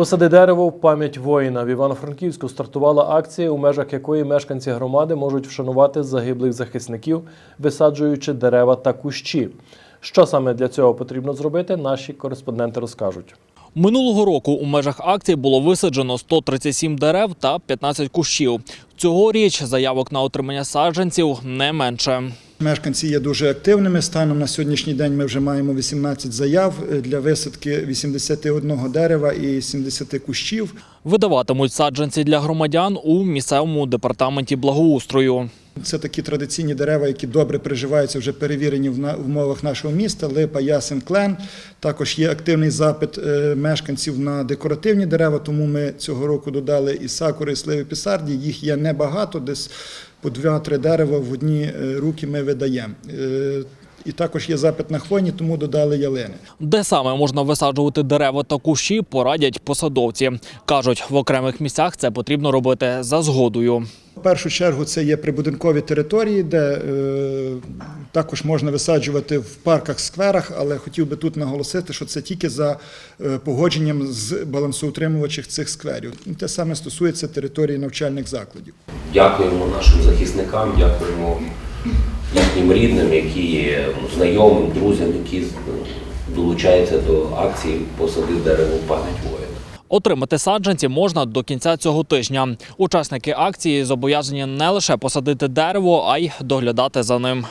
Посади дерево в пам'ять воїна. В Івано-Франківську стартувала акція, у межах якої мешканці громади можуть вшанувати загиблих захисників, висаджуючи дерева та кущі. Що саме для цього потрібно зробити, наші кореспонденти розкажуть. Минулого року у межах акції було висаджено 137 дерев та 15 кущів. Цьогоріч заявок на отримання саджанців не менше. Мешканці є дуже активними. Станом на сьогоднішній день ми вже маємо 18 заяв е, для висадки 81 дерева і 70 кущів. Видаватимуть саджанці для громадян у місцевому департаменті благоустрою. Це такі традиційні дерева, які добре приживаються, вже перевірені в умовах нашого міста. Липа, ясен, клен. Також є активний запит е, мешканців на декоративні дерева, тому ми цього року додали і сакури, і сливи пісарді. Їх є небагато, десь по 2-3 дерева в одні е, руки ми видаємо. І також є запит на хвойні, тому додали ялини. Де саме можна висаджувати дерева та кущі, порадять посадовці. Кажуть, в окремих місцях це потрібно робити за згодою. В першу чергу це є прибудинкові території, де е, також можна висаджувати в парках, скверах, але хотів би тут наголосити, що це тільки за е, погодженням з балансоутримувачів цих скверів. Те саме стосується території навчальних закладів. Дякуємо нашим захисникам, дякуємо їхнім рідним, які ну, знайомим, друзям, які ну, долучаються до акції Посади дерево пам'ять воїна. Отримати саджанці можна до кінця цього тижня. Учасники акції зобов'язані не лише посадити дерево, а й доглядати за ним.